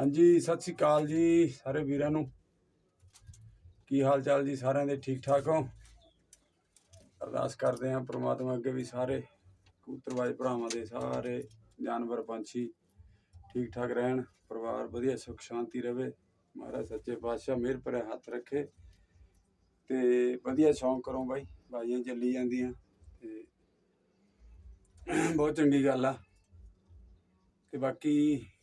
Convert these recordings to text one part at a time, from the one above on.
ਹਾਂਜੀ, ਸਤਿ ਸ੍ਰੀ ਅਕਾਲ ਜੀ ਸਾਰੇ ਵੀਰਾਂ ਨੂੰ। ਕੀ ਹਾਲ ਚਾਲ ਜੀ ਸਾਰਿਆਂ ਦੇ? ਠੀਕ ਠਾਕ ਹੋ? ਅਰਦਾਸ ਕਰਦੇ ਹਾਂ ਪ੍ਰਮਾਤਮਾ ਅੱਗੇ ਵੀ ਸਾਰੇ ਕਬੂਤਰਬਾਜ਼ ਭਰਾਵਾਂ ਦੇ ਸਾਰੇ ਜਾਨਵਰ, ਪੰਛੀ ਠੀਕ ਠਾਕ ਰਹਿਣ, ਪਰਿਵਾਰ ਵਧੀਆ, ਸੁਖ, ਸ਼ਾਂਤੀ ਰਵੇ। ਮਹਾਰਾਜ ਸੱਚੇ ਪਾਤਸ਼ਾਹ ਮਿਹਰ ਭਰੇ ਹੱਥ ਰੱਖੇ। ਤੇ ਵਧੀਆ ਸ਼ੌਂਕ ਕਰੋ ਬਾਈ ਬਾਜ਼ੀਆਂ ਚੱਲੀ ਜਾਂਦੀਆਂ ਤੇ ਬਹੁਤ ਚੰਗੀ ਗੱਲ ਆ। ਤੇ ਬਾਕੀ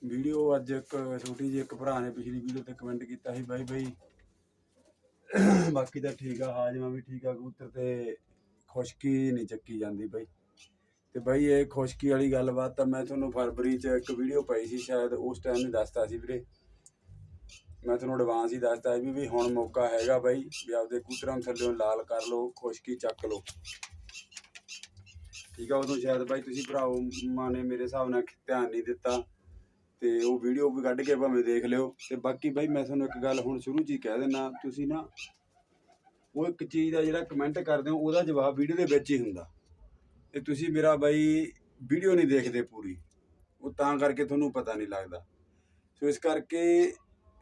ਵੀਡੀਓ ਅੱਜ ਇੱਕ ਛੋਟੀ ਜਿਹੀ ਇੱਕ ਭਰਾ ਨੇ ਪਿਛਲੀ ਵੀਡੀਓ ਤੇ ਕਮੈਂਟ ਕੀਤਾ ਸੀ, ਬਾਈ ਬਾਈ। ਬਾਕੀ ਤਾਂ ਠੀਕ ਆ, ਹਾਜਮਾ ਵੀ ਠੀਕ ਆ, ਕਬੂਤਰ ਤੇ ਖੁਸ਼ਕੀ ਨਹੀਂ ਚੱਕੀ ਜਾਂਦੀ ਬਾਈ। ਤੇ ਬਾਈ ਇਹ ਖੁਸ਼ਕੀ ਵਾਲੀ ਗੱਲਬਾਤ ਤਾਂ ਮੈਂ ਤੁਹਾਨੂੰ ਫਰਵਰੀ 'ਚ ਇੱਕ ਵੀਡੀਓ ਪਾਈ ਸੀ, ਸ਼ਾਇਦ ਉਸ ਟਾਈਮ ਹੀ ਦੱਸਤਾ ਸੀ ਵੀਰੇ। ਮੈਂ ਤੁਹਾਨੂੰ ਐਡਵਾਂਸ ਹੀ ਦੱਸਤਾ ਸੀ ਵੀ ਵੀ ਹੁਣ ਮੌਕਾ ਹੈਗਾ ਬਾਈ, ਵੀ ਆਪਦੇ ਕੂਤਰਾਂ ਨੂੰ ਥੱਲੇੋਂ ਲਾਲ ਕਰ ਲਓ, ਖੁਸ਼ਕੀ ਚੱਕ ਲਓ। ਠੀਕ ਆ, ਉਦੋਂ ਸ਼ਾਇਦ ਬਾਈ ਤੁਸੀਂ ਭਰਾਓ, ਮਾਂ ਨੇ ਮੇਰੇ ਹਿਸਾਬ ਨਾਲ ਧਿਆਨ ਨਹੀਂ ਦਿੱਤਾ। ਤੇ ਉਹ ਵੀਡੀਓ ਵੀ ਕੱਢ ਕੇ ਭਾਵੇਂ ਦੇਖ ਲਿਓ। ਤੇ ਬਾਕੀ ਬਾਈ ਮੈਂ ਤੁਹਾਨੂੰ ਇੱਕ ਗੱਲ ਹੁਣ ਸ਼ੁਰੂ 'ਚ ਹੀ ਕਹਿ ਦਿੰਦਾ ਤੁਸੀਂ ਨਾ ਉਹ ਇੱਕ ਚੀਜ਼ ਦਾ ਜਿਹੜਾ ਕਮੈਂਟ ਕਰਦੇ ਹੋ, ਉਹਦਾ ਜਵਾਬ ਵੀਡੀਓ ਦੇ ਵਿੱਚ ਹੀ ਹੁੰਦਾ। ਤੇ ਤੁਸੀਂ ਮੇਰਾ ਬਾਈ ਵੀਡੀਓ ਨਹੀਂ ਦੇਖਦੇ ਪੂਰੀ। ਉਹ ਤਾਂ ਕਰਕੇ ਤੁਹਾਨੂੰ ਪਤਾ ਨਹੀਂ ਲੱਗਦਾ। ਸੋ ਇਸ ਕਰਕੇ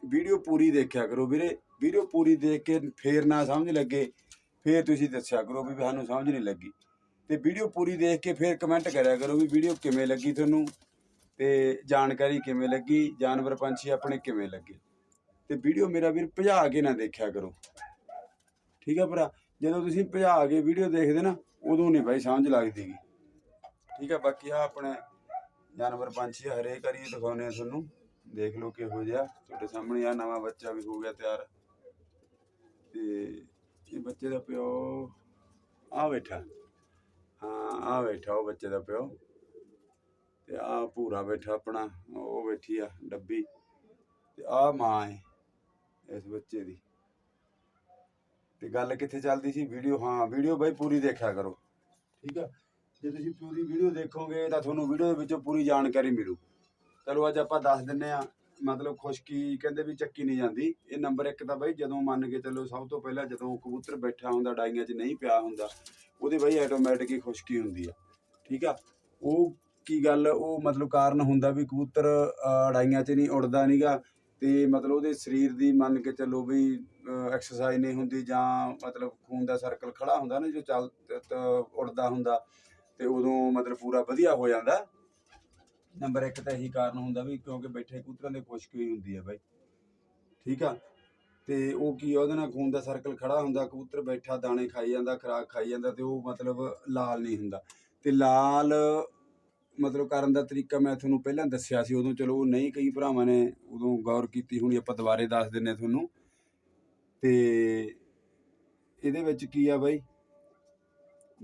ਵੀਡੀਓ ਪੂਰੀ ਦੇਖਿਆ ਕਰੋ ਵੀਰੇ। ਵੀਡੀਓ ਪੂਰੀ ਦੇਖ ਕੇ ਫੇਰ ਨਾ ਸਮਝ ਲੱਗੇ, ਫੇਰ ਤੁਸੀਂ ਦੱਸਿਆ ਕਰੋ ਵੀ ਸਾਨੂੰ ਸਮਝ ਨਹੀਂ ਲੱਗੀ। ਤੇ ਵੀਡੀਓ ਪੂਰੀ ਦੇਖ ਕੇ ਫਿਰ ਕਮੈਂਟ ਕਰਿਆ ਕਰੋ ਵੀ ਵੀਡੀਓ ਕਿਵੇਂ ਲੱਗੀ ਤੁਹਾਨੂੰ ਤੇ ਜਾਣਕਾਰੀ ਕਿਵੇਂ ਲੱਗੀ ਜਾਨਵਰ ਪੰਛੀ ਆਪਣੇ ਕਿਵੇਂ ਲੱਗੇ। ਤੇ ਵੀਡੀਓ ਮੇਰਾ ਵੀਰ ਭਜਾ ਕੇ ਨਾ ਦੇਖਿਆ ਕਰੋ। ਠੀਕ ਹੈ ਭਰਾ? ਜਦੋਂ ਤੁਸੀਂ ਭਜਾ ਕੇ ਵੀਡੀਓ ਦੇਖਦੇ ਨਾ ਉਦੋਂ ਨਹੀਂ ਬਾਈ ਸਮਝ ਲੱਗਦੀਗੀ ਠੀਕ ਹੈ ਬਾਕੀ ਆ ਆਪਣੇ ਜਾਨਵਰ ਪੰਛੀ ਆ, ਹਰੇਕ ਵਾਰੀ ਦਿਖਾਉਂਦੇ ਆ ਤੁਹਾਨੂੰ। ਦੇਖ ਲਓ ਕਿਹੋ ਜਿਹਾ। ਤੁਹਾਡੇ ਸਾਹਮਣੇ ਆ ਨਵਾਂ ਬੱਚਾ ਵੀ ਹੋ ਗਿਆ ਤਿਆਰ। ਤੇ ਇਹ ਬੱਚੇ ਦਾ ਪਿਓ ਆ ਬੈਠਾ। ਆ ਬੈਠਾ ਉਹ ਬੱਚੇ ਦਾ ਪਿਓ ਤੇ ਆ ਭੂਰਾ ਬੈਠਾ ਆਪਣਾ, ਉਹ ਬੈਠੀ ਆ ਡੱਬੀ ਤੇ ਆ ਮਾਂ ਹੈ ਇਸ ਬੱਚੇ ਦੀ। ਤੇ ਗੱਲ ਕਿੱਥੇ ਚੱਲਦੀ ਸੀ? ਵੀਡੀਓ, ਹਾਂ, ਵੀਡੀਓ ਬਾਈ ਪੂਰੀ ਦੇਖਿਆ ਕਰੋ। ਠੀਕ ਆ? ਜੇ ਤੁਸੀਂ ਪੂਰੀ ਵੀਡੀਓ ਦੇਖੋਗੇ ਤਾਂ ਤੁਹਾਨੂੰ ਵੀਡੀਓ ਦੇ ਵਿੱਚੋਂ ਪੂਰੀ ਜਾਣਕਾਰੀ ਮਿਲੂ। ਚਲੋ ਅੱਜ ਆਪਾਂ ਦੱਸ ਦਿੰਨੇ ਆ ਮਤਲਬ ਖੁਸ਼ਕੀ ਕਹਿੰਦੇ ਵੀ ਚੱਕੀ ਨਹੀਂ ਜਾਂਦੀ। ਇਹ ਨੰਬਰ 1 ਤਾਂ ਬਾਈ ਜਦੋਂ ਮੰਨ ਕੇ ਚੱਲੋ ਸਭ ਤੋਂ ਪਹਿਲਾਂ ਜਦੋਂ ਕਬੂਤਰ ਬੈਠਾ ਹੁੰਦਾ, ਡਾਈਆਂ 'ਚ ਨਹੀਂ ਪਿਆ ਹੁੰਦਾ, ਉਹਦੇ ਬਾਈ ਆਟੋਮੈਟਿਕ ਹੀ ਖੁਸ਼ਕੀ ਹੁੰਦੀ ਆ। ਠੀਕ ਆ? ਉਹ ਕੀ ਗੱਲ, ਉਹ ਮਤਲਬ ਕਾਰਨ ਹੁੰਦਾ ਵੀ ਕਬੂਤਰ ਡਾਈਆਂ 'ਚ ਨਹੀਂ ਉੜਦਾ ਨਹੀਂਗਾ ਤੇ ਮਤਲਬ ਉਹਦੇ ਸਰੀਰ ਦੀ ਮੰਨ ਕੇ ਚੱਲੋ ਵੀ ਐਕਸਰਸਾਈਜ਼ ਨਹੀਂ ਹੁੰਦੀ ਜਾਂ ਮਤਲਬ ਖੂਨ ਦਾ ਸਰਕਲ ਖੜਾ ਹੁੰਦਾ ਨਾ ਜੋ ਚੱਲ ਤ- ਉੜਦਾ ਹੁੰਦਾ ਤੇ ਉਦੋਂ ਮਤਲਬ ਪੂਰਾ ਵਧੀਆ ਹੋ ਜਾਂਦਾ। ਨੰਬਰ ਇੱਕ ਤਾਂ ਇਹੀ ਕਾਰਨ ਹੁੰਦਾ ਵੀ ਕਿਉਂਕਿ ਬੈਠੇ ਕਬੂਤਰਾਂ ਦੇ ਖੁਸ਼ਕੀ ਹੋਈ ਹੁੰਦੀ ਹੈ ਬਾਈ। ਠੀਕ ਆ? ਤੇ ਉਹ ਕੀ ਆ, ਉਹਦੇ ਨਾਲ ਖੂਨ ਦਾ ਸਰਕਲ ਖੜਾ ਹੁੰਦਾ ਕਬੂਤਰ ਬੈਠਾ ਦਾਣੇ ਖਾਈ ਜਾਂਦਾ ਖੁਰਾਕ ਖਾਈ ਜਾਂਦਾ ਤੇ ਉਹ ਮਤਲਬ ਲਾਲ ਨਹੀਂ ਹੁੰਦਾ। ਤੇ ਲਾਲ ਮਤਲਬ ਕਰਨ ਦਾ ਤਰੀਕਾ ਮੈਂ ਤੁਹਾਨੂੰ ਪਹਿਲਾਂ ਦੱਸਿਆ ਸੀ ਉਦੋਂ ਚਲੋ ਉਹ ਨਹੀਂ ਕਈ ਭਰਾਵਾਂ ਨੇ ਉਦੋਂ ਗੌਰ ਕੀਤੀ ਹੋਣੀ ਆਪਾਂ ਦੁਬਾਰੇ ਦੱਸ ਦਿੰਨੇ ਤੁਹਾਨੂੰ। ਤੇ ਇਹਦੇ ਵਿੱਚ ਕੀ ਆ ਬਾਈ?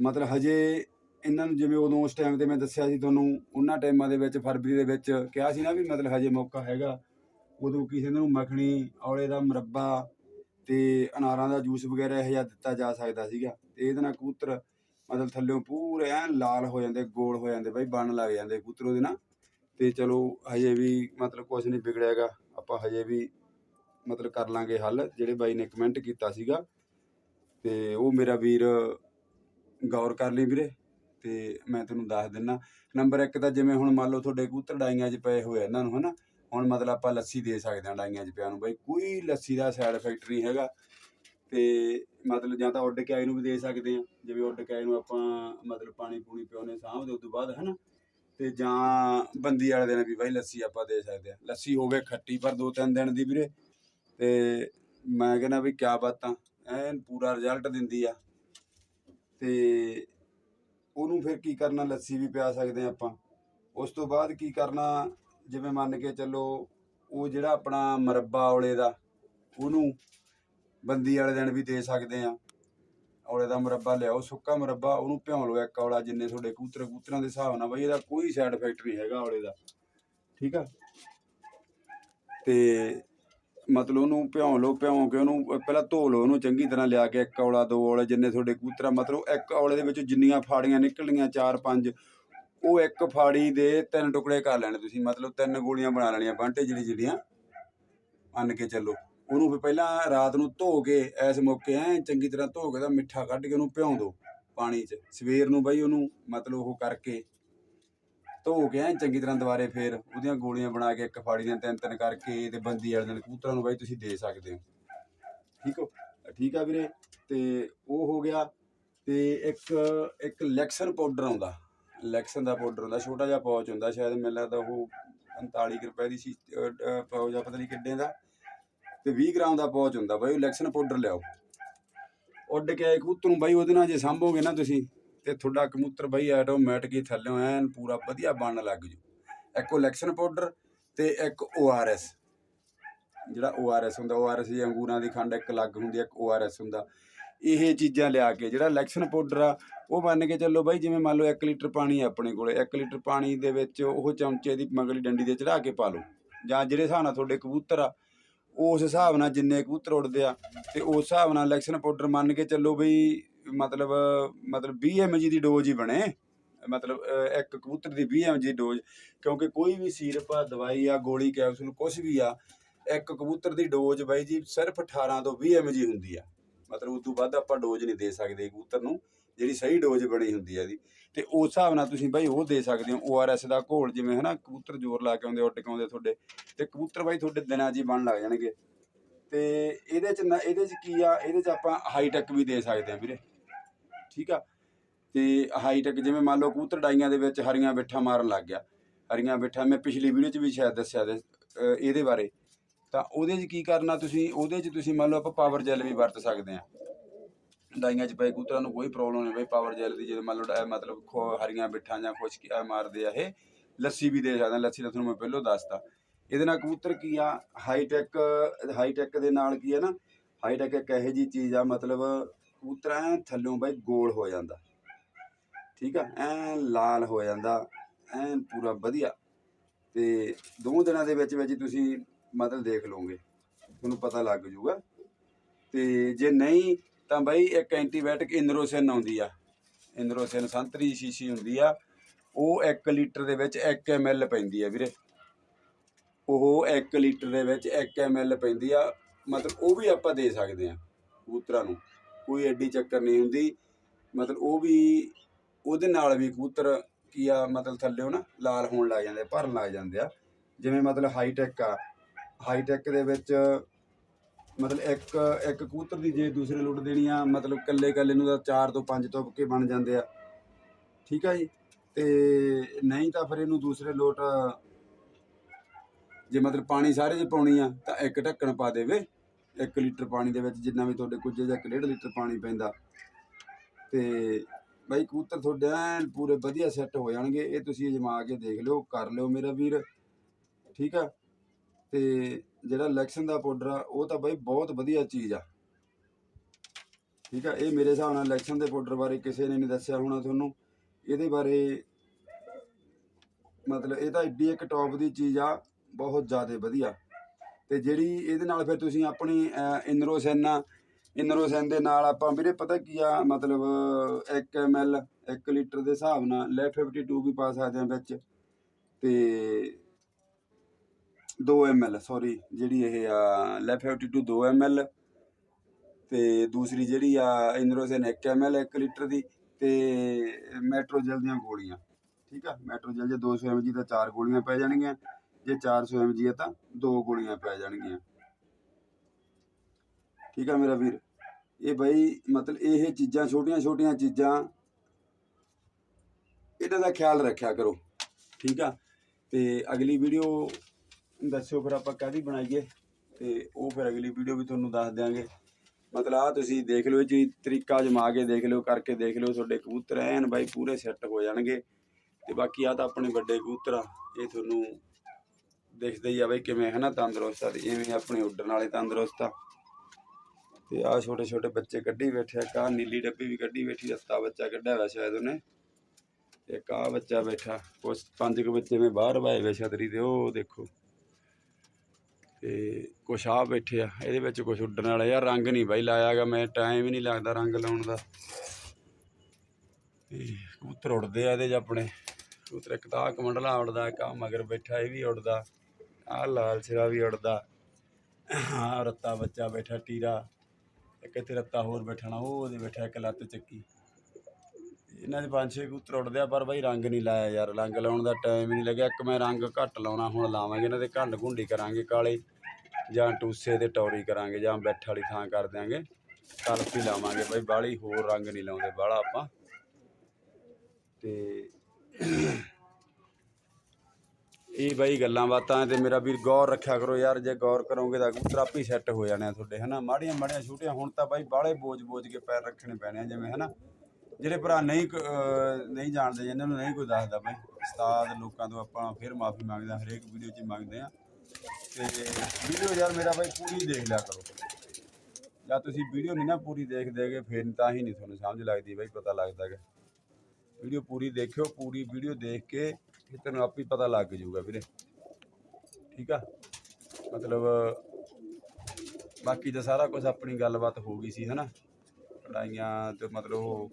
ਮਤਲਬ ਹਜੇ ਇਹਨਾਂ ਨੂੰ ਜਿਵੇਂ ਉਦੋਂ ਉਸ ਟਾਈਮ ਤੇ ਮੈਂ ਦੱਸਿਆ ਸੀ ਤੁਹਾਨੂੰ, ਉਹਨਾਂ ਟਾਈਮਾਂ ਦੇ ਵਿੱਚ, ਫਰਵਰੀ ਦੇ ਵਿੱਚ ਕਿਹਾ ਸੀ ਨਾ ਵੀ ਮਤਲਬ ਹਜੇ ਮੌਕਾ ਹੈਗਾ। ਉਦੋਂ ਕਿਸੇ ਨੂੰ ਮੱਖਣੀ, ਔਲੇ ਦਾ ਮੁਰੱਬਾ ਤੇ ਅਨਾਰਾਂ ਦਾ ਜੂਸ ਵਗੈਰਾ ਇਹ ਜਿਹਾ ਦਿੱਤਾ ਜਾ ਸਕਦਾ ਸੀਗਾ। ਤੇ ਇਹਦੇ ਨਾਲ ਕਬੂਤਰ ਮਤਲਬ ਥੱਲਿਓਂ ਪੂਰੇ ਐਨ ਲਾਲ ਹੋ ਜਾਂਦੇ, ਗੋਲ ਹੋ ਜਾਂਦੇ, ਬਾਈ ਬਣ ਲੱਗ ਜਾਂਦੇ ਕਬੂਤਰ ਉਹਦੇ ਨਾਲ। ਤੇ ਚਲੋ ਹਜੇ ਵੀ ਮਤਲਬ ਕੁਝ ਨਹੀਂ ਵਿਗੜਿਆਗਾ ਆਪਾਂ ਹਜੇ ਵੀ ਮਤਲਬ ਕਰ ਲਾਂਗੇ ਹੱਲ, ਜਿਹੜੇ ਬਾਈ ਨੇ ਕਮੈਂਟ ਕੀਤਾ ਸੀਗਾ। ਤੇ ਉਹ ਮੇਰਾ ਵੀਰ ਗੌਰ ਕਰ ਲਈ ਵੀਰੇ। ਤੇ ਮੈਂ ਤੁਹਾਨੂੰ ਦੱਸ ਦਿੰਨਾ। ਨੰਬਰ 1 ਤਾਂ ਜਿਵੇਂ ਹੁਣ ਮੰਨ ਲਓ ਤੁਹਾਡੇ ਕਬੂਤਰ ਡਾਈਆਂ 'ਚ ਪਏ ਹੋਏ ਇਹਨਾਂ ਨੂੰ, ਹਨਾ? ਹੁਣ ਮਤਲਬ ਆਪਾਂ ਲੱਸੀ ਦੇ ਸਕਦੇ ਹਾਂ ਡਾਈਆਂ 'ਚ ਪਿਆ ਨੂੰ ਬਾਈ, ਕੋਈ ਲੱਸੀ ਦਾ ਸਾਈਡ ਇਫੈਕਟ ਨਹੀਂ ਹੈਗਾ। ਤੇ ਮਤਲਬ ਜਾਂ ਤਾਂ ਉੱਡ ਕੇ ਆਏ ਨੂੰ ਵੀ ਦੇ ਸਕਦੇ ਆ ਜਿਵੇਂ ਉੱਡ ਕੇ ਆਏ ਨੂੰ ਆਪਾਂ ਮਤਲਬ ਪਾਣੀ ਪੂਣੀ ਪਿਉਨੇ ਸਾਂਭ ਦੇ, ਉਸ ਤੋਂ ਬਾਅਦ, ਹਨਾ? ਤੇ ਜਾਂ ਬੰਦੀ ਵਾਲੇ ਦਿਨ ਵੀ ਬਾਈ ਲੱਸੀ ਆਪਾਂ ਦੇ ਸਕਦੇ ਆ ਲੱਸੀ ਹੋਵੇ ਖੱਟੀ, ਪਰ ਦੋ ਤਿੰਨ ਦਿਨ ਦੀ ਵੀਰੇ। ਤੇ ਮੈਂ ਕਹਿੰਦਾ ਵੀ ਕਿਆ ਬਾਤਾਂ, ਐਨ ਪੂਰਾ ਰਿਜ਼ਲਟ ਦਿੰਦੀ ਆ। ਤੇ ਉਹਨੂੰ ਫਿਰ ਕੀ ਕਰਨਾ, ਲੱਸੀ ਵੀ ਪਿਆ ਸਕਦੇ ਆ ਆਪਾਂ। ਉਸ ਤੋਂ ਬਾਅਦ ਕੀ ਕਰਨਾ, ਜਿਵੇਂ ਮੰਨ ਕੇ ਚੱਲੋ ਉਹ ਜਿਹੜਾ ਆਪਣਾ ਮਰੱਬਾ ਔਲੇ ਦਾ, ਉਹਨੂੰ ਬੰਦੀ ਵਾਲੇ ਦਿਨ ਵੀ ਦੇ ਸਕਦੇ ਆ ਔਲੇ ਦਾ ਮੁਰੱਬਾ ਲਿਆਓ, ਸੁੱਕਾ ਮੁਰੱਬਾ, ਉਹਨੂੰ ਭਿਉਂ ਲਓ ਇੱਕ ਔਲਾ ਜਿੰਨੇ ਤੁਹਾਡੇ ਕਬੂਤਰ ਕੂਤਰਾਂ ਦੇ ਹਿਸਾਬ ਨਾਲ ਬਈ ਇਹਦਾ ਕੋਈ ਸਾਈਡ ਇਫੈਕਟ ਨਹੀਂ ਹੈਗਾ ਔਲੇ ਦਾ। ਠੀਕ ਆ? ਤੇ ਮਤਲਬ ਉਹਨੂੰ ਭਿਉਂ ਲਓ ਭਿਉਂ ਕੇ ਉਹਨੂੰ, ਪਹਿਲਾਂ ਧੋ ਲਓ, ਉਹਨੂੰ ਚੰਗੀ ਤਰ੍ਹਾਂ ਲਿਆ ਕੇ ਇੱਕ ਔਲਾ, ਦੋ ਔਲੇ, ਜਿੰਨੇ ਤੁਹਾਡੇ ਕਬੂਤਰ ਮਤਲਬ ਇੱਕ ਔਲੇ ਦੇ ਵਿੱਚ ਜਿੰਨੀਆਂ ਫਾੜੀਆਂ ਨਿਕਲਣੀਆਂ, ਚਾਰ ਪੰਜ, ਉਹ ਇੱਕ ਫਾੜੀ ਦੇ ਤਿੰਨ ਟੁਕੜੇ ਕਰ ਲੈਣੇ ਤੁਸੀਂ, ਮਤਲਬ ਤਿੰਨ ਗੋਲੀਆਂ ਬਣਾ ਲੈਣੀਆਂ, ਬਾਂਟੇ ਜਿਹੜੀ ਜਿਹੜੀਆਂ ਮੰਨ ਕੇ ਚੱਲੋ। ਉਹਨੂੰ ਫਿਰ ਪਹਿਲਾਂ ਰਾਤ ਨੂੰ ਧੋ ਕੇ, ਐਸ ਮੌਕੇ ਐ ਚੰਗੀ ਤਰ੍ਹਾਂ ਧੋ ਕੇ ਦਾ ਮਿੱਠਾ ਕੱਢ ਕੇ ਉਹਨੂੰ ਭਿਉਂ ਦਿਓ ਪਾਣੀ 'ਚ। ਸਵੇਰ ਨੂੰ ਬਈ ਉਹਨੂੰ ਮਤਲਬ ਉਹ ਕਰਕੇ ਧੋ ਕੇ ਐਨ ਚੰਗੀ ਤਰ੍ਹਾਂ ਦੁਬਾਰੇ ਫੇਰ ਉਹਦੀਆਂ ਗੋਲੀਆਂ ਬਣਾ ਕੇ ਇੱਕ ਫਾੜੀ ਦੀਆਂ ਤਿੰਨ ਤਿੰਨ ਕਰਕੇ ਤੇ ਬੰਦੀ ਵਾਲੇ ਦਿਨ ਕਬੂਤਰਾਂ ਨੂੰ ਬਾਈ ਤੁਸੀਂ ਦੇ ਸਕਦੇ ਹੋ। ਠੀਕ ਹੋ? ਠੀਕ ਆ ਵੀਰੇ, ਤੇ ਉਹ ਹੋ ਗਿਆ ਤੇ ਇੱਕ ਇੱਕ ਲੈਕਸਨ ਪਾਊਡਰ ਆਉਂਦਾ। ਲੈਕਸਨ ਦਾ ਪਾਊਡਰ ਹੁੰਦਾ ਛੋਟਾ ਜਿਹਾ ਪਾਉਚ ਹੁੰਦਾ, ਸ਼ਾਇਦ ਮੈਨੂੰ ਲੱਗਦਾ ਉਹ 45 ਕੁ ਰੁਪਏ ਦੀ ਸੀ ਪਾਉਚ ਆ, ਪਤਾ ਨਹੀਂ ਕਿੱਡੇ ਦਾ। ਤੇ 20 ਗ੍ਰਾਮ ਦਾ ਪਾਉਚ ਹੁੰਦਾ ਬਾਈ, ਉਹ ਲੈਕਸਨ ਪਾਊਡਰ ਲਿਆਓ। ਉੱਡ ਕੇ ਆਏ ਕਬੂਤਰ ਨੂੰ ਬਾਈ ਉਹਦੇ ਨਾਲ ਜੇ ਸਾਂਭੋਗੇ ਨਾ ਤੁਸੀਂ ਤੇ ਤੁਹਾਡਾ ਕਬੂਤਰ ਬਈ ਆਟੋਮੈਟਿਕ ਹੀ ਥੱਲੇ ਐਨ ਪੂਰਾ ਵਧੀਆ ਬਣਨ ਲੱਗ ਜੂ। ਇੱਕ ਇਲੈਕਸ਼ਨ ਪਾਊਡਰ ਤੇ ਇੱਕ ORS ਜਿਹੜਾ ORS ਹੁੰਦਾ ORS ਜੀ ਅੰਗੂਰਾਂ ਦੀ ਖੰਡ ਇੱਕ ਅਲੱਗ ਹੁੰਦੀ ਹੈ ਇੱਕ ORS ਹੁੰਦਾ। ਇਹ ਚੀਜ਼ਾਂ ਲਿਆ ਕੇ ਜਿਹੜਾ ਇਲੈਕਸ਼ਨ ਪਾਊਡਰ ਆ, ਉਹ ਮੰਨ ਕੇ ਚੱਲੋ ਬਾਈ ਜਿਵੇਂ ਮੰਨ ਲਓ 1 ਲੀਟਰ ਪਾਣੀ ਆ ਆਪਣੇ ਕੋਲੇ 1 ਲੀਟਰ ਪਾਣੀ ਦੇ ਵਿੱਚ ਉਹ ਚਮਚੇ ਦੀ ਮੰਗਲੀ ਡੰਡੀ ਤੇ ਚੜਾ ਕੇ ਪਾ ਲਓ। ਜਾਂ ਜਿਹੜੇ ਹਿਸਾਬ ਨਾਲ ਤੁਹਾਡੇ ਕਬੂਤਰ ਆ, ਉਸ ਹਿਸਾਬ ਨਾਲ ਜਿੰਨੇ ਕਬੂਤਰ ਉੱਡਦੇ ਆ, ਤੇ ਉਸ ਹਿਸਾਬ ਨਾਲ ਇਲੈਕਸ਼ਨ ਪਾਊਡਰ ਮੰਨ ਕੇ ਚੱਲੋ ਬਈ ਮਤਲਬ ਮਤਲਬ 20 mg ਦੀ ਡੋਜ਼ ਹੀ ਬਣੇ। ਮਤਲਬ ਇੱਕ ਕਬੂਤਰ ਦੀ 20 mg ਦੀ ਡੋਜ਼। ਕਿਉਂਕਿ ਕੋਈ ਵੀ ਸੀਰਪ ਆ ਦਵਾਈ ਆ ਗੋਲੀ, ਕੈਪਸੂਲ ਕੁਝ ਵੀ ਆ, ਇੱਕ ਕਬੂਤਰ ਦੀ ਡੋਜ਼ ਬਾਈ ਜੀ ਸਿਰਫ 18 ਤੋਂ 20 mg ਹੁੰਦੀ ਆ। ਮਤਲਬ ਉਸ ਤੋਂ ਵੱਧ ਆਪਾਂ ਡੋਜ਼ ਨਹੀਂ ਦੇ ਸਕਦੇ ਕਬੂਤਰ ਨੂੰ, ਜਿਹੜੀ ਸਹੀ ਡੋਜ਼ ਬਣੀ ਹੁੰਦੀ ਆ ਇਹਦੀ। ਤੇ ਉਸ ਹਿਸਾਬ ਨਾਲ ਤੁਸੀਂ ਬਾਈ ਉਹ ਦੇ ਸਕਦੇ ਹੋ ORS ਦਾ ਘੋਲ, ਜਿਵੇਂ ਹਨਾ ਕਬੂਤਰ ਜ਼ੋਰ ਲਾ ਕੇ ਆਉਂਦੇ, ਉੱਡ ਕੇ ਆਉਂਦੇ ਤੁਹਾਡੇ। ਤੇ ਕਬੂਤਰ ਬਾਈ ਤੁਹਾਡੇ ਦਿਨਾਂ 'ਚ ਹੀ ਬਣ ਲੱਗ ਜਾਣਗੇ। ਤੇ ਇਹਦੇ 'ਚ ਨਾ, ਇਹਦੇ 'ਚ ਕੀ ਆ, ਇਹਦੇ 'ਚ ਆਪਾਂ ਹਾਈ ਟੈਕ ਵੀ ਦੇ ਸਕਦੇ ਆ ਵੀਰੇ। ਠੀਕ ਆ? ਤੇ ਹਾਈ ਟੈਕ ਜਿਵੇਂ ਮੰਨ ਲਓ ਕਬੂਤਰ ਡਾਈਆਂ ਦੇ ਵਿੱਚ ਹਰੀਆਂ ਬਿੱਠਾ ਮਾਰਨ ਲੱਗ ਗਿਆ। ਹਰੀਆਂ ਬਿੱਠਾ ਮੈਂ ਪਿਛਲੀ ਵੀਡੀਓ 'ਚ ਵੀ ਸ਼ਾਇਦ ਦੱਸਿਆ ਦੇ ਇਹਦੇ ਬਾਰੇ। ਤਾਂ ਉਹਦੇ 'ਚ ਕੀ ਕਰਨਾ ਤੁਸੀਂ? ਉਹਦੇ 'ਚ ਤੁਸੀਂ ਮੰਨ ਲਓ ਆਪਾਂ ਪਾਵਰ ਜੈਲ ਵੀ ਵਰਤ ਸਕਦੇ ਆ ਡਾਈਆਂ 'ਚ ਪਏ ਕਬੂਤਰਾਂ ਨੂੰ ਕੋਈ ਪ੍ਰੋਬਲਮ ਨਹੀਂ ਬਈ ਪਾਵਰ ਜੈਲ ਦੀ, ਜਦੋਂ ਮੰਨ ਲਓ ਡਾ- ਮਤਲਬ ਖੋ- ਹਰੀਆਂ ਬਿੱਠਾਂ ਜਾਂ ਖੁਸ਼ਕ ਮਾਰਦੇ ਆ ਇਹ, ਲੱਸੀ ਵੀ ਦੇ ਸਕਦੇ ਆ ਲੱਸੀ ਤਾਂ ਤੁਹਾਨੂੰ ਮੈਂ ਪਹਿਲਾਂ ਦੱਸਤਾ। ਇਹਦੇ ਨਾਲ ਕਬੂਤਰ ਕੀ ਆ? ਹਾਈ ਟੈਕ ਹਾਈ ਟੈਕ ਦੇ ਨਾਲ ਕੀ ਹੈ ਨਾ? ਹਾਈ ਟੈਕ ਇੱਕ ਇਹੋ ਜੀ ਚੀਜ਼ ਆ, ਮਤਲਬ ਕਬੂਤਰ ਐ ਥੱਲੋਂ ਬਾਈ ਗੋਲ ਹੋ ਜਾਂਦਾ। ਠੀਕ ਆ? ਐ ਲਾਲ ਹੋ ਜਾਂਦਾ, ਐਨ ਪੂਰਾ ਵਧੀਆ। ਤੇ ਦੋ ਦਿਨਾਂ ਦੇ ਵਿੱਚ ਵਿੱਚ ਤੁਸੀਂ ਮਤਲਬ ਦੇਖ ਲਓਗੇ, ਤੁਹਾਨੂੰ ਪਤਾ ਲੱਗ ਜਾਊਗਾ ਤੇ ਜੇ ਨਹੀਂ, ਤਾਂ ਬਾਈ ਇੱਕ ਐਂਟੀਬਾਇਓਟਿਕ ਇੰਦਰੋਸਿਨ ਆਉਂਦੀ ਆ। ਇੰਦਰੋਸਿਨ ਸੰਤਰੀ ਸ਼ੀਸ਼ੀ ਹੁੰਦੀ ਆ। ਉਹ 1 ਲੀਟਰ ਦੇ ਵਿੱਚ 1 ml ਪੈਂਦੀ ਆ ਵੀਰੇ। ਉਹ 1 ਲੀਟਰ ਦੇ ਵਿੱਚ 1 ml ਪੈਂਦੀ ਆ। ਮਤਲਬ ਉਹ ਵੀ ਆਪਾਂ ਦੇ ਸਕਦੇ ਆ ਕਬੂਤਰਾਂ ਨੂੰ। ਕੋਈ ਐਡੀ ਚੱਕਰ ਨਹੀਂ ਹੁੰਦੀ। ਮਤਲਬ ਉਹ ਵੀ ਉਹਦੇ ਨਾਲ ਵੀ ਕਬੂਤਰ ਕੀ ਆ, ਮਤਲਬ ਥੱਲੇੋਂ ਨਾ ਲਾਲ ਹੋਣ ਲੱਗ ਜਾਂਦੇ ਭਰਨ ਲੱਗ ਜਾਂਦੇ ਆ। ਜਿਵੇਂ ਮਤਲਬ ਹਾਈ ਟੈਕ ਆ। ਹਾਈ ਟੈਕ ਦੇ ਵਿੱਚ ਮਤਲਬ ਇੱਕ ਇੱਕ ਕਬੂਤਰ ਦੀ ਜੇ ਦੂਸਰੇ ਲੁੱਟ ਦੇਣੀ ਆ, ਮਤਲਬ ਕੱਲੇ ਕੱਲੇ ਨੂੰ ਤਾਂ 4 ਤੋਂ 5 ਤੁਪਕੇ ਬਣ ਜਾਂਦੇ ਆ। ਠੀਕ ਆ ਜੀ? ਤੇ ਨਹੀਂ ਤਾਂ ਫਿਰ ਇਹਨੂੰ ਦੂਸਰੇ ਲੋਟ, ਜੇ ਮਤਲਬ ਪਾਣੀ ਸਾਰੇ ਚ ਪਾਉਣੀ ਆ, ਤਾਂ ਇੱਕ ਢੱਕਣ ਪਾ ਦੇਵੇ। 1 ਲੀਟਰ ਪਾਣੀ ਦੇ ਵਿੱਚ ਜਿੰਨਾ ਵੀ ਤੁਹਾਡੇ ਕੁਝ ਜਾਂ 1.5 ਲੀਟਰ ਪਾਣੀ ਪੈਂਦਾ। ਤੇ ਬਾਈ ਕਬੂਤਰ ਤੁਹਾਡੇ ਐਨ ਪੂਰੇ ਵਧੀਆ ਸੈੱਟ ਹੋ ਜਾਣਗੇ। ਇਹ ਤੁਸੀਂ ਅਜਮਾ ਕੇ ਦੇਖ ਲਿਓ, ਕਰ ਲਿਓ ਮੇਰਾ ਵੀਰ। ਠੀਕ ਆ? ਤੇ ਜਿਹੜਾ ਲੈਕਸ਼ਨ ਦਾ ਪਾਊਡਰ ਆ, ਉਹ ਤਾਂ ਬਾਈ ਬਹੁਤ ਵਧੀਆ ਚੀਜ਼ ਆ। ਠੀਕ ਆ? ਇਹ ਮੇਰੇ ਹਿਸਾਬ ਨਾਲ ਲੈਕਸ਼ਨ ਦੇ ਪਾਊਡਰ ਬਾਰੇ ਕਿਸੇ ਨੇ ਨਹੀਂ ਦੱਸਿਆ ਹੋਣਾ ਤੁਹਾਨੂੰ। ਇਹਦੇ ਬਾਰੇ ਮਤਲਬ ਇਹ ਤਾਂ ਏਡੀ ਇੱਕ ਟੌਪ ਦੀ ਚੀਜ਼ ਆ, ਬਹੁਤ ਜ਼ਿਆਦਾ ਵਧੀਆ। ਤੇ ਜਿਹੜੀ ਇਹਦੇ ਨਾਲ ਫਿਰ ਤੁਸੀਂ ਆਪਣੀ ਇਨਰੋਸੈਨ ਆ ਇਨਰੋਸੈਨ ਦੇ ਨਾਲ ਆਪਾਂ ਵੀਰੇ ਪਤਾ ਕੀ ਆ, ਮਤਲਬ 1 ml 1 ਲੀਟਰ ਦੇ ਹਿਸਾਬ ਨਾਲ ਲੈ 52 ਵੀ ਪਾ ਸਕਦੇ ਆ ਵਿੱਚ ਤੇ 2 ml ਸੌਰੀ ਜਿਹੜੀ ਇਹ ਆ, ਲੈ 52 2 ml ਤੇ ਦੂਸਰੀ ਜਿਹੜੀ ਆ ਇਨਰੋਸੈਨ 1 ml 1 ਲੀਟਰ ਦੀ ਤੇ ਮੈਟਰੋਜੈਲ ਦੀਆਂ ਗੋਲੀਆਂ, ਠੀਕ ਆ? ਮੈਟਰੋਜੈਲ ਜੇ 200 mg ਦਾ ਚਾਰ ਗੋਲੀਆਂ ਪੈ ਜਾਣਗੀਆਂ। ਜੇ 400 mg ਹੈ ਤਾਂ ਦੋ ਗੋਲੀਆਂ ਪੈ ਜਾਣਗੀਆਂ। ਠੀਕ ਆ ਮੇਰਾ ਵੀਰ? ਇਹ ਬਈ ਮਤਲਬ ਇਹ ਚੀਜ਼ਾਂ, ਛੋਟੀਆਂ ਛੋਟੀਆਂ ਚੀਜ਼ਾਂ ਇਹਨਾਂ ਦਾ ਖਿਆਲ ਰੱਖਿਆ ਕਰੋ। ਠੀਕ ਆ? ਤੇ ਅਗਲੀ ਵੀਡੀਓ ਦੱਸਿਓ ਫਿਰ ਆਪਾਂ ਕਾਹਦੀ ਬਣਾਈਏ। ਤੇ ਉਹ ਫਿਰ ਅਗਲੀ ਵੀਡੀਓ ਵੀ ਤੁਹਾਨੂੰ ਦੱਸ ਦਿਆਂਗੇ। ਮਤਲਬ ਆ ਤੁਸੀਂ ਦੇਖ ਲਓ, ਇਹ ਜੀ ਤਰੀਕਾ ਜਮਾ ਕੇ ਦੇਖ ਲਿਓ, ਕਰਕੇ ਦੇਖ ਲਿਓ, ਤੁਹਾਡੇ ਕਬੂਤਰ ਐਨ ਬਾਈ ਪੂਰੇ ਸੈੱਟ ਹੋ ਜਾਣਗੇ। ਤੇ ਬਾਕੀ ਆ ਤਾਂ ਆਪਣੇ ਵੱਡੇ ਕਬੂਤਰ ਆ, ਇਹ ਤੁਹਾਨੂੰ ਦੇਖਦੇ ਹੀ ਆ ਬਈ ਕਿਵੇਂ ਹੈ ਨਾ ਤੰਦਰੁਸਤ ਆ ਤੇ ਇਵੇਂ ਆਪਣੇ ਉੱਡਣ ਵਾਲੇ ਤੰਦਰੁਸਤ ਆ। ਤੇ ਆ ਛੋਟੇ ਛੋਟੇ ਬੱਚੇ ਕੱਢੀ ਬੈਠੇ ਆ ਕਾ ਨੀਲੀ ਡੱਬੀ ਵੀ ਕੱਢੀ ਬੈਠੀ ਰੱਤਾ ਬੱਚਾ ਕੱਢਿਆ ਹੋਇਆ ਸ਼ਾਇਦ ਉਹਨੇ। ਇੱਕ ਆਹ ਬੱਚਾ ਬੈਠਾ, ਕੁਛ ਪੰਜ ਕੁ ਬੱਚੇ ਮੈਂ ਬਾਹਰ ਵਾਏ ਵੇ ਛਤਰੀ ਦੇ ਉਹ ਦੇਖੋ। ਤੇ ਕੁਛ ਆ ਬੈਠੇ ਆ, ਇਹਦੇ ਵਿੱਚ ਕੁਛ ਉੱਡਣ ਵਾਲੇ ਯਾਰ ਰੰਗ ਨਹੀਂ ਬਾਈ ਲਾਇਆਗਾ ਮੈਂ ਟਾਈਮ ਹੀ ਨਹੀਂ ਲੱਗਦਾ ਰੰਗ ਲਾਉਣ ਦਾ। ਤੇ ਕਬੂਤਰ ਉੱਡਦੇ ਆ ਇਹਦੇ 'ਚ ਆਪਣੇ। ਕਬੂਤਰ ਇੱਕ ਤਾਂ ਕਮੰਡਲਾ ਉੱਡਦਾ, ਇੱਕ ਆਹ ਮਗਰ ਬੈਠਾ, ਇਹ ਵੀ ਉੱਡਦਾ। ਆਹ ਲਾਲ ਸਿਰਾ ਵੀ ਉੱਡਦਾ ਆਹ ਰੱਤਾ ਬੱਚਾ ਬੈਠਾ ਟੀਰਾ। ਇੱਕ ਇੱਥੇ ਰੱਤਾ ਹੋਰ ਬੈਠਣਾ ਉਹ ਉਹਦੇ ਬੈਠਾ ਇੱਕ ਲੱਤ ਚੱਕੀ। ਇਹਨਾਂ ਦੇ ਪੰਜ ਛੇ ਕਬੂਤਰ ਉੱਡਦੇ ਆ, ਪਰ ਬਾਈ ਰੰਗ ਨਹੀਂ ਲਾਇਆ ਯਾਰ। ਰੰਗ ਲਾਉਣ ਦਾ ਟਾਈਮ ਹੀ ਨਹੀਂ ਲੱਗਿਆ। ਇੱਕ ਮੈਂ ਰੰਗ ਘੱਟ ਲਾਉਣਾ, ਹੁਣ ਲਾਵਾਂਗੇ। ਇਹਨਾਂ ਦੇ ਘੰਡ ਘੁੰਡੀ ਕਰਾਂਗੇ ਕਾਲੇ, ਜਾਂ ਟੂਸੇ 'ਤੇ ਟੌਰੀ ਕਰਾਂਗੇ, ਜਾਂ ਬੈਠ ਵਾਲੀ ਥਾਂ ਕਰ ਦਿਆਂਗੇ। ਕਲਪ ਲਾਵਾਂਗੇ ਬਾਈ, ਬਾਹਲੀ ਹੋਰ ਰੰਗ ਨਹੀਂ ਲਾਉਂਦੇ, ਬਾਹਲਾ ਆਪਾਂ। ਤੇ ਇਹ ਬਾਈ ਗੱਲਾਂ ਬਾਤਾਂ ਤੇ ਮੇਰਾ ਵੀਰ ਗੌਰ ਰੱਖਿਆ ਕਰੋ ਯਾਰ, ਜੇ ਗੌਰ ਕਰੋਗੇ ਤਾਂ ਕਬੂਤਰ ਆਪੇ ਸੈੱਟ ਹੋ ਜਾਣੇ ਆ ਤੁਹਾਡੇ, ਹਨਾ? ਮਾੜੀਆਂ ਮਾੜੀਆਂ ਛੋਟੀਆਂ, ਹੁਣ ਤਾਂ ਬਾਈ ਬਾਹਲੇ ਬੋਝ-ਬੋਝ ਕੇ ਪੈਰ ਰੱਖਣੇ ਪੈਣੇ ਆ ਜਿਵੇਂ, ਹਨਾ? ਜਿਹੜੇ ਭਰਾ ਨਹੀਂ ਕ- ਨਹੀਂ ਜਾਣਦੇ, ਜਿਨ੍ਹਾਂ ਨੂੰ ਨਹੀਂ ਕੋਈ ਦੱਸਦਾ ਬਾਈ, ਉਸਤਾਦ ਲੋਕਾਂ ਤੋਂ ਆਪਾਂ ਫਿਰ ਮਾਫੀ ਮੰਗਦੇ ਹਾਂ ਹਰੇਕ ਵੀਡੀਓ 'ਚ ਮੰਗਦੇ ਆ। ਤੇ ਵੀਡੀਓ ਯਾਰ ਮੇਰਾ ਬਾਈ ਪੂਰੀ ਦੇਖ ਲਿਆ ਕਰੋ। ਜਾਂ ਤੁਸੀਂ ਵੀਡੀਓ ਨਹੀਂ ਨਾ ਪੂਰੀ ਦੇਖਦੇਗੇ ਫਿਰ ਤਾਂ ਹੀ ਨਹੀਂ ਤੁਹਾਨੂੰ ਸਮਝ ਲੱਗਦੀ ਬਾਈ, ਪਤਾ ਲੱਗਦਾ ਕਿ ਵੀਡੀਓ ਪੂਰੀ ਦੇਖਿਓ, ਪੂਰੀ ਵੀਡੀਓ ਦੇਖ ਕੇ ਫਿਰ ਤੈਨੂੰ ਆਪ ਹੀ ਪਤਾ ਲੱਗ ਜਾਊਗਾ ਵੀਰੇ। ਠੀਕ ਆ? ਮਤਲਬ, ਬਾਕੀ ਤਾਂ ਸਾਰਾ ਕੁਝ ਆਪਣੀ ਗੱਲਬਾਤ ਹੋ ਗਈ ਸੀ, ਹਨਾ? ਲੜਾਈਆਂ ਤੇ ਮਤਲਬ ਉਹ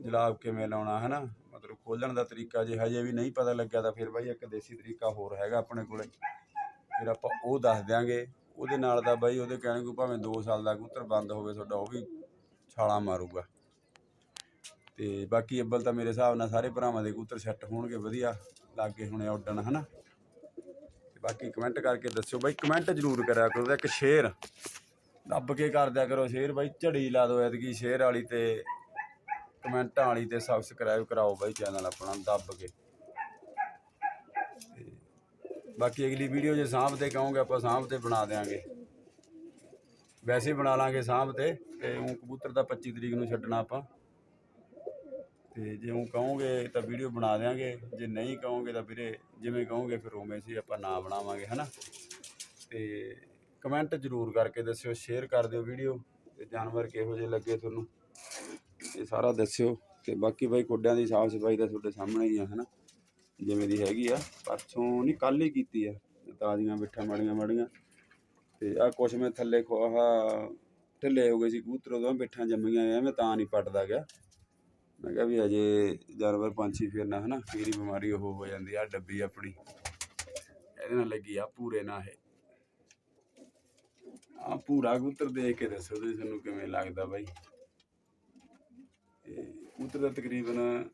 ਜਲਾਬ ਕਿਵੇਂ ਲਾਉਣਾ, ਹਨਾ? ਮਤਲਬ ਖੋਲਣ ਦਾ ਤਰੀਕਾ ਜੇ ਹਜੇ ਵੀ ਨਹੀਂ ਪਤਾ ਲੱਗਿਆ ਤਾਂ ਫਿਰ ਬਾਈ ਇੱਕ ਦੇਸੀ ਤਰੀਕਾ ਹੋਰ ਹੈਗਾ ਆਪਣੇ ਕੋਲੇ। ਫਿਰ ਆਪਾਂ ਉਹ ਦੱਸ ਦਿਆਂਗੇ। ਉਹਦੇ ਨਾਲ ਦਾ ਬਾਈ ਉਹਦੇ ਕਹਿਣੇ ਕੋ ਭਾਵੇਂ 2 ਸਾਲ ਦਾ ਕਬੂਤਰ ਬੰਦ ਹੋਵੇ, ਤੁਹਾਡਾ ਉਹ ਵੀ ਛਾਲਾਂ ਮਾਰੂਗਾ। ਤੇ ਬਾਕੀ ਅੱਬਲ ਤਾਂ ਮੇਰੇ ਹਿਸਾਬ ਨਾਲ ਸਾਰੇ ਭਰਾਵਾਂ ਦੇ ਕਬੂਤਰ ਸੈੱਟ ਹੋਣਗੇ ਵਧੀਆ। ਲਾਗੇ ਹੁਣੇ ਉੱਡਣ, ਹਨਾ? ਤੇ ਬਾਕੀ ਕਮੈਂਟ ਕਰਕੇ ਦੱਸਿਓ ਬਾਈ ਕਮੈਂਟ ਜ਼ਰੂਰ ਕਰਿਆ ਕਰੋ ਤੇ ਇੱਕ ਸ਼ੇਅਰ ਦੱਬ ਕੇ ਕਰ ਦਿਆ ਕਰੋ ਸ਼ੇਅਰ ਬਾਈ। ਝੜੀ ਲਾ ਦਿਓ ਐਤਕੀ ਸ਼ੇਅਰ ਵਾਲੀ ਤੇ ਕਮੈਂਟਾਂ ਵਾਲੀ ਤੇ ਸਬਸਕ੍ਰਾਈਬ ਕਰਾਓ ਬਾਈ ਚੈਨਲ ਆਪਣਾ ਦੱਬ ਕੇ। ਤੇ ਬਾਕੀ ਅਗਲੀ ਵੀਡੀਓ ਜੇ ਸਾਂਭ ਤੇ ਕਹੋਗੇ ਆਪਾਂ ਸਾਂਭ ਤੇ ਬਣਾ ਦੇਾਂਗੇ ਵੈਸੇ ਬਣਾ ਲਾਂਗੇ ਸਾਂਭ ਤੇ ਤੇ ਉਹ ਕਬੂਤਰ ਦਾ 25 ਤਰੀਕ ਨੂੰ ਛੱਡਣਾ ਆਪਾਂ। ਤੇ ਜੇ ਉਹ ਕਹੋਗੇ ਤਾਂ ਵੀਡੀਓ ਬਣਾ ਦੇਾਂਗੇ ਜੇ ਨਹੀਂ ਕਹੋਗੇ ਤਾਂ ਵੀਰੇ ਜਿਵੇਂ ਕਹੋਗੇ ਫਿਰ ਉਵੇਂ ਸੀ ਆਪਾਂ ਨਾ ਬਣਾਵਾਂਗੇ, ਹਨਾ? ਤੇ ਕਮੈਂਟ ਜ਼ਰੂਰ ਕਰਕੇ ਦੱਸਿਓ ਸ਼ੇਅਰ ਕਰ ਦਿਓ ਵੀਡੀਓ ਤੇ ਜਾਨਵਰ ਕਿਹੋ ਜਿਹੇ ਲੱਗੇ ਤੁਹਾਨੂੰ। ਇਹ ਸਾਰਾ ਦੱਸਿਓ ਤੇ ਬਾਕੀ ਬਾਈ ਕੁੱਡਿਆਂ ਦੀ ਸਾਫ਼ ਸਫ਼ਾਈ ਤਾਂ ਤੁਹਾਡੇ ਸਾਹਮਣੇ ਹੀ ਆ, ਹਨਾ? ਜਿਵੇਂ ਦੀ ਹੈਗੀ ਆ, ਪਰਸੋਂ ਨਹੀਂ ਕੱਲ ਹੀ ਕੀਤੀ ਆ। ਤਾਜ਼ੀਆਂ ਬਿੱਠਾਂ ਮਾੜੀਆਂ ਮਾੜੀਆਂ। ਤੇ ਆ ਕੁਛ ਮੈਂ ਥੱਲੇ ਖੋਹਾ ਢਿੱਲੇ ਹੋ ਗਏ ਸੀ ਕਬੂਤਰ, ਉਦੋਂ ਬਿੱਠਾਂ ਜੰਮੀਆਂ ਐ ਮੈਂ ਤਾਂ ਨਹੀਂ ਪੱਟਦਾ ਗਿਆ। ਮੈਂ ਕਿਹਾ ਵੀ ਅਜੇ ਜਾਨਵਰ ਪੰਛੀ ਫਿਰਨਾ ਹਨਾ, ਫੇਰੀ ਬਿਮਾਰੀ ਉਹ ਹੋ ਜਾਂਦੀ ਆ ਡੱਬੀ ਆਪਣੀ। ਇਹਦੇ ਨਾਲ ਲੱਗੀ ਆ ਪੂਰੇ ਨਾ ਹੈ ਆ ਪੂਰਾ ਕਬੂਤਰ ਦੇਖ ਕੇ ਦੱਸੋ ਤੁਸੀਂ ਤੁਹਾਨੂੰ ਕਿਵੇਂ ਲੱਗਦਾ ਬਾਈ। ਤੇ ਕਬੂਤਰ ਦਾ ਤਕਰੀਬਨ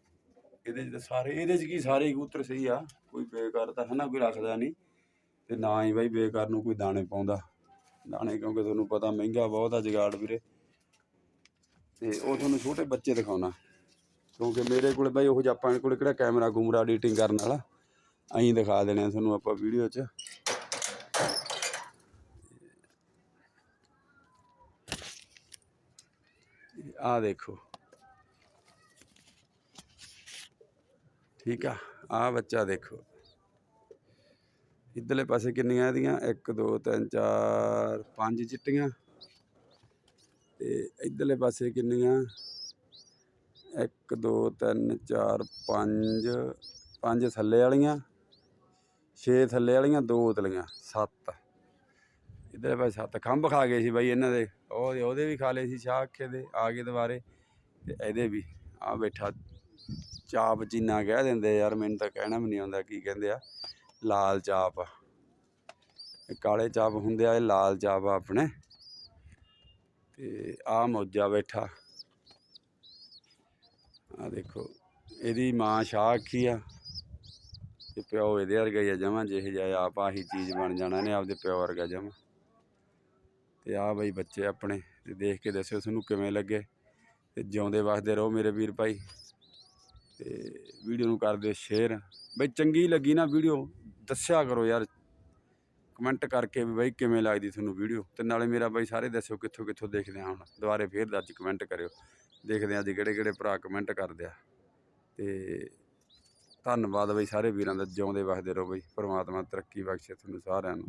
ਇਹਦੇ ਚ ਸਾਰੇ, ਇਹਦੇ ਚ ਕੀ ਸਾਰੇ ਕਬੂਤਰ ਸਹੀ ਆ, ਕੋਈ ਬੇਕਾਰ ਤਾਂ ਹਨਾ ਕੋਈ ਰੱਖਦਾ ਨਹੀਂ। ਤੇ ਨਾ ਹੀ ਬਾਈ ਬੇਕਾਰ ਨੂੰ ਕੋਈ ਦਾਣੇ ਪਾਉਂਦਾ। ਦਾਣੇ ਕਿਉਂਕਿ ਤੁਹਾਨੂੰ ਪਤਾ ਮਹਿੰਗਾ ਬਹੁਤ ਆ ਜਗਾੜ ਵੀਰੇ। ਤੇ ਉਹ ਤੁਹਾਨੂੰ ਛੋਟੇ ਬੱਚੇ ਦਿਖਾਉਣਾ। ਕਿਉਂਕਿ ਮੇਰੇ ਕੋਲੇ ਬਾਈ ਉਹ ਜਿਹਾ ਆਪਾਂ ਕੋਲੇ ਕਿਹੜਾ ਕੈਮਰਾ ਕੂਮਰਾ ਐਡੀਟਿੰਗ ਕਰਨ ਵਾਲਾ। ਅਸੀਂ ਦਿਖਾ ਦੇਣੇ ਆ ਤੁਹਾਨੂੰ ਆਪਾਂ ਵੀਡੀਓ 'ਚ। ਆ ਦੇਖੋ। ਠੀਕ ਆ ਆ ਬੱਚਾ ਦੇਖੋ। ਇਧਰਲੇ ਪਾਸੇ ਕਿੰਨੀਆਂ ਇਹਦੀਆਂ? 1 2 3 4 5 ਚਿੱਟੀਆਂ। ਤੇ ਇਧਰਲੇ ਪਾਸੇ ਕਿੰਨੀਆਂ? 1 2 3 4 5 5 ਥੱਲੇ ਵਾਲੀਆਂ, ਛੇ ਥੱਲੇ ਵਾਲੀਆਂ, ਦੋ ਉਤਲੀਆਂ 7 ਇਧਰਲੇ ਪਾਸੇ 7 ਖੰਭ ਖਾ ਗਏ ਸੀ ਬਾਈ ਇਹਨਾਂ ਦੇ। ਉਹ ਉਹਦੇ ਵੀ ਖਾ ਲਏ ਸੀ ਸ਼ਾਹ ਅੱਖੇ ਦੇ, ਆ ਗਏ ਦੁਬਾਰੇ। ਤੇ ਇਹਦੇ ਵੀ ਆ ਬੈਠਾ ਚਾਪ ਚੀਨਾ ਕਹਿ ਦਿੰਦੇ ਯਾਰ, ਮੈਨੂੰ ਤਾਂ ਕਹਿਣਾ ਵੀ ਨਹੀਂ ਆਉਂਦਾ ਕੀ ਕਹਿੰਦੇ ਆ, ਲਾਲ ਚਾਪ। ਇਹ ਕਾਲੇ ਚਾਪ ਹੁੰਦੇ ਆ, ਇਹ ਲਾਲ ਚਾਪ ਆ ਆਪਣੇ। ਤੇ ਆ ਮੌਜਾ ਬੈਠਾ। ਆ ਦੇਖੋ, ਇਹਦੀ ਮਾਂ ਸ਼ਾਹ ਅੱਖੀ ਆ? ਤੇ ਪਿਓ ਇਹਦੇ ਵਰਗਾ ਹੀ ਆ ਜਮਾਂ, ਜਿਹੇ ਜਿਹਾ ਆਪ ਆਹੀ ਚੀਜ਼ ਬਣ ਜਾਣਾ ਨੇ ਆਪਦੇ ਪਿਓ ਵਰਗਾ ਜਮਾਂ। ਤੇ ਆ ਬਈ ਬੱਚੇ ਆਪਣੇ, ਤੇ ਦੇਖ ਕੇ ਦੱਸਿਓ ਤੁਹਾਨੂੰ ਕਿਵੇਂ ਲੱਗੇ। ਤੇ ਜਿਉਂਦੇ ਵਸਦੇ ਰਹੋ ਮੇਰੇ ਵੀਰ ਭਾਈ। ਤੇ ਵੀਡੀਓ ਨੂੰ ਕਰ ਦਿਓ ਸ਼ੇਅਰ। ਬਈ ਚੰਗੀ ਲੱਗੀ ਨਾ ਵੀਡੀਓ, ਦੱਸਿਆ ਕਰੋ ਯਾਰ। ਕਮੈਂਟ ਕਰਕੇ ਵੀ ਬਈ ਕਿਵੇਂ ਲੱਗਦੀ ਤੁਹਾਨੂੰ ਵੀਡੀਓ। ਤੇ ਨਾਲੇ ਮੇਰਾ ਬਾਈ ਸਾਰੇ ਦੱਸਿਓ ਕਿੱਥੋਂ ਕਿੱਥੋਂ ਦੇਖਦੇ ਆ ਹੁਣ। ਦੁਬਾਰੇ ਫੇਰ ਅੱਜ ਕਮੈਂਟ ਕਰਿਓ। ਦੇਖਦੇ ਹਾਂ ਅੱਜ ਕਿਹੜੇ ਕਿਹੜੇ ਭਰਾ ਕਮੈਂਟ ਕਰਦੇ ਆ। ਤੇ ਧੰਨਵਾਦ ਬਈ ਸਾਰੇ ਵੀਰਾਂ ਦਾ, ਜਿਉਂਦੇ ਵਸਦੇ ਰਹੋ ਬਈ। ਪਰਮਾਤਮਾ ਤਰੱਕੀ ਬਖਸ਼ੇ ਤੁਹਾਨੂੰ ਸਾਰਿਆਂ ਨੂੰ।